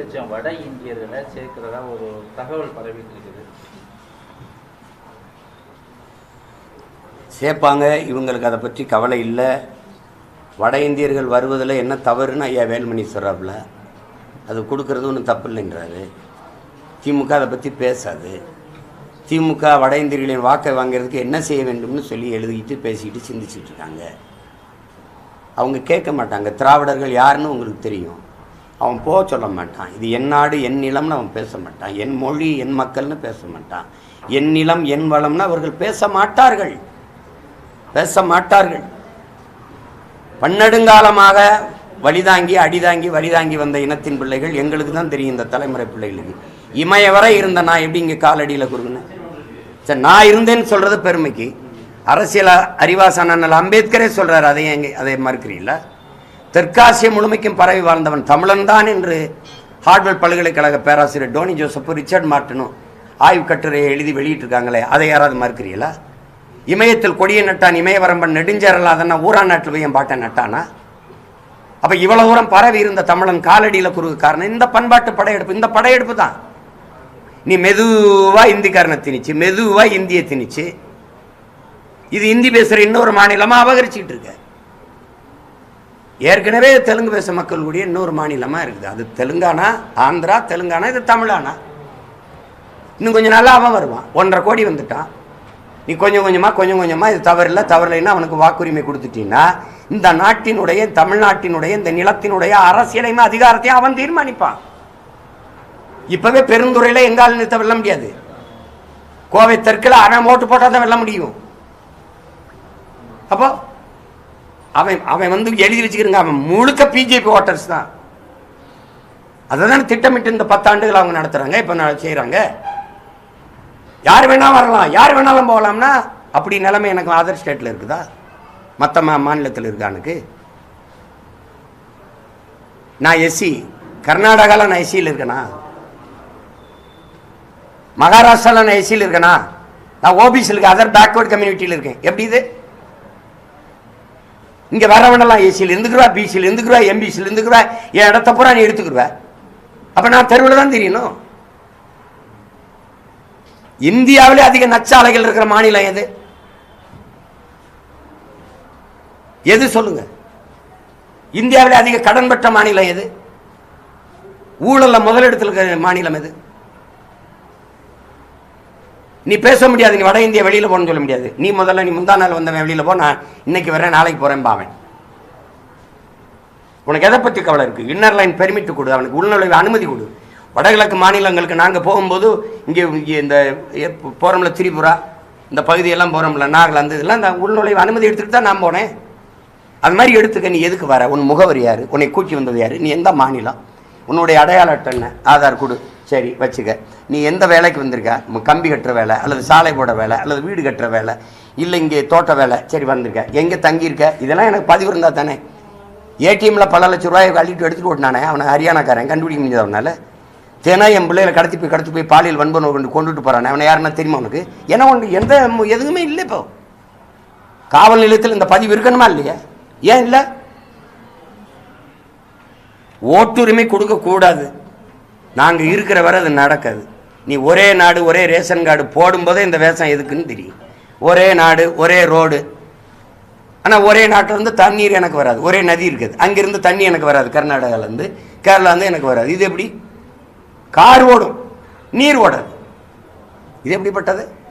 லட்சம் வட இந்தியர்களை சேர்க்கிறதா ஒரு தகவல் பரவிட்டு இருக்குது சேர்ப்பாங்க. இவங்களுக்கு அதை பற்றி கவலை இல்லை. வட இந்தியர்கள் வருவதில் என்ன தவறுன்னு ஐயா வேல்மணி சொல்கிறாப்புல அது கொடுக்கறது ஒன்றும் தப்பு இல்லைன்றாரு. திமுக அதை பற்றி பேசாது. திமுக வட இந்தியர்களின் வாக்கை வாங்குறதுக்கு என்ன செய்ய வேண்டும்னு சொல்லி எழுதிக்கிட்டு பேசிக்கிட்டு சிந்திச்சிட்டு இருக்காங்க. அவங்க கேட்க மாட்டாங்க. திராவிடர்கள் யாருன்னு உங்களுக்கு தெரியும். அவன் போக சொல்ல மாட்டான். இது என் நாடு என் நிலம்னு அவன் பேச மாட்டான். என் மொழி என் மக்கள்னு பேச மாட்டான். என் நிலம் என் வளம்னு அவர்கள் பேச மாட்டார்கள். பேச மாட்டார்கள். பன்னெடுங்காலமாக வழிதாங்கி அடிதாங்கி வழிதாங்கி வந்த இனத்தின் பிள்ளைகள் எங்களுக்கு தான் தெரியும் இந்த தலைமுறை பிள்ளைகளுக்கு இமய வரை இருந்த நான் எப்படி இங்கே காலடியில் குறுகினேன்? சரி நான் இருந்தேன்னு சொல்கிறது பெருமைக்கு. அரசியல் அறிவாசன் அம்பேத்கரே சொல்கிறார் அதை எங்கே அதை மறுக்கிறீங்களா? தெற்காசிய முழுமைக்கும் பரவி வாழ்ந்தவன் தமிழன் தான் என்று ஹார்ட்வெல் பல்கலைக்கழக பேராசிரியர் டோனி ஜோசப் ரிச்சர்ட் மார்ட்டனும் ஆய்வு கட்டுரையை எழுதி வெளியிட்டிருக்காங்களே அதை யாராவது மறுக்கிறீங்களா இமயத்தில் கொடிய நட்டான் இமயவரம்பன் நெடுஞ்சேரல் ஊரா நாட்டில் போய் என் பாட்டை நட்டானா? அப்போ இவ்வளோ தூரம் பரவி இருந்த தமிழன் காலடியில் குறுகு காரணம் இந்த பண்பாட்டு படையெடுப்பு இந்த படையெடுப்பு தான். நீ மெதுவாக இந்திக்காரனை திணிச்சு மெதுவாக இந்தியை திணிச்சு இது இந்தி பேசுகிற இன்னொரு மாநிலமாக அபகரிச்சிக்கிட்டு இருக்க. ஏற்கனவே தெலுங்கு பேச மக்கள் கூடிய இன்னொரு மாநிலமாக இருக்குது. அது தெலுங்கானா ஆந்திரா தெலுங்கானா இது தமிழானா? இன்னும் கொஞ்சம் நல்லா அவன் வருவான். ஒன்றரை கோடி வந்துட்டான். நீ கொஞ்சம் கொஞ்சமாக கொஞ்சம் கொஞ்சமாக இது தவறில்லை தவறில்லைன்னா அவனுக்கு வாக்குரிமை கொடுத்துட்டீங்கன்னா இந்த நாட்டினுடைய தமிழ்நாட்டினுடைய இந்த நிலத்தினுடைய அரசியலையுமே அதிகாரத்தையும் அவன் தீர்மானிப்பான். இப்போவே பெருந்துறையில் எங்கால் நிறுத்த வெல்ல முடியாது. கோவை தெற்கில் அரை ஓட்டு போட்டால் தான் வெல்ல முடியும். அப்போ அவன் அவன் வந்து எழுதி வச்சுக்கிறங்க. அவன் முழுக்க பிஜேபி ஓட்டர்ஸ் தான் அதை தானே. திட்டமிட்டு இந்த பத்தாண்டுகள் அவங்க நடத்துகிறாங்க இப்போ நான் செய்கிறாங்க யார் வேணால் வரலாம் யார் வேணாலும் போகலாம்னா அப்படி நிலைமை எனக்கு அதர் ஸ்டேட்டில் இருக்குதா? மற்ற மா மாநிலத்தில் இருக்கானுக்கு நான் எஸ்சி கர்நாடகாவில் நான் எஸ்சியில் இருக்கேனா? மகாராஷ்டிராவில் நான் எஸ்சியில் இருக்கேனா? நான் ஓபிசியில் இருக்கேன் அதர் பேக்வர்ட் கம்யூனிட்டியில் இருக்கேன். எப்படி இது? இங்கே வரவனெல்லாம் ஏசியில் இருந்துக்குருவா பிசியில் இருந்துக்குருவா எம்பிசியில் இருந்துக்குருவா என் இடத்த பூரா நீ எடுத்துக்கிருவ. அப்போ நான் தெருவில் தான் தெரியணும். இந்தியாவிலே அதிக நச்சாலைகள் இருக்கிற மாநிலம் எது? எது சொல்லுங்க? இந்தியாவிலே அதிக கடன் பெற்ற மாநிலம் எது? ஊழலில் முதலிடத்தில் இருக்கிற மாநிலம் எது? நீ பேச முடியாது நீ வட இந்தியா வெளியில் போகணும்னு சொல்ல முடியாது. நீ முதல்ல நீ முந்தா நாள் வந்தவன் வெளியில் போ நான் இன்னைக்கு வரேன் நாளைக்கு போகிறேன் பாவன். உனக்கு எதை பற்றி கவலை இருக்குது இன்னர் லைன் பெர்மிட் கொடு அவனுக்கு உள்நுழைவு அனுமதி கொடு. வடகிழக்கு மாநிலங்களுக்கு நாங்கள் போகும்போது இங்கே இங்கே இந்த போகிறோம்ல திரிபுரா இந்த பகுதியெல்லாம் போகிறோம்ல நாகலாந்து இதெல்லாம் இந்த உள்நுழைவு அனுமதி எடுத்துகிட்டு தான் நான் போனேன். அது மாதிரி எடுத்துக்க நீ எதுக்கு வர? உன் முகவரி யார்? உன்னை கூட்டி வந்தது யார்? நீ எந்த மாநிலம்? உன்னுடைய அடையாள அட்டை என்ன? ஆதார் கொடு. சரி வச்சுக்க. நீ எந்த வேலைக்கு வந்திருக்க? கம்பி கட்டுற வேலை அல்லது சாலை போட வேலை அல்லது வீடு கட்டுற வேலை இல்லை இங்கே தோட்ட வேலை சரி வந்திருக்க. எங்கே தங்கியிருக்க? இதெல்லாம் எனக்கு பதிவு இருந்தால் தானே. ஏடிஎம்மில் பல லட்ச ரூபாயை அள்ளிட்டு எடுத்துட்டு ஓட்டினானே அவனை ஹரியானாக்காரன் கண்டுபிடிக்க முடியாதனால தேனா என் பிள்ளைகளை கடத்தி போய் கடத்தி போய் பாலியல் வன்பனை கொண்டு கொண்டுட்டு போகிறானே அவனை யாருன்னா தெரியுமா உனக்கு? ஏன்னா ஒன்று எந்த எதுவுமே இல்லை இப்போ. காவல் நிலையத்தில் இந்த பதிவு இருக்கணுமா இல்லையா? ஏன் இல்லை? ஓட்டுரிமை கொடுக்கக்கூடாது நாங்கள் இருக்கிற வரை அது நடக்காது. நீ ஒரே நாடு ஒரே ரேஷன் கார்டு போடும்போதே இந்த வேஷம் எதுக்குன்னு தெரியும். ஒரே நாடு ஒரே ரோடு. ஆனால் ஒரே நாட்டிலேருந்து தண்ணீர் எனக்கு வராது. ஒரே நதி இருக்குது. அங்கேருந்து தண்ணி எனக்கு வராது. கர்நாடகாவிலேருந்து கேரளாலேருந்து எனக்கு வராது. இது எப்படி? கார் ஓடும். நீர் ஓடாது. இது எப்படிப்பட்டது?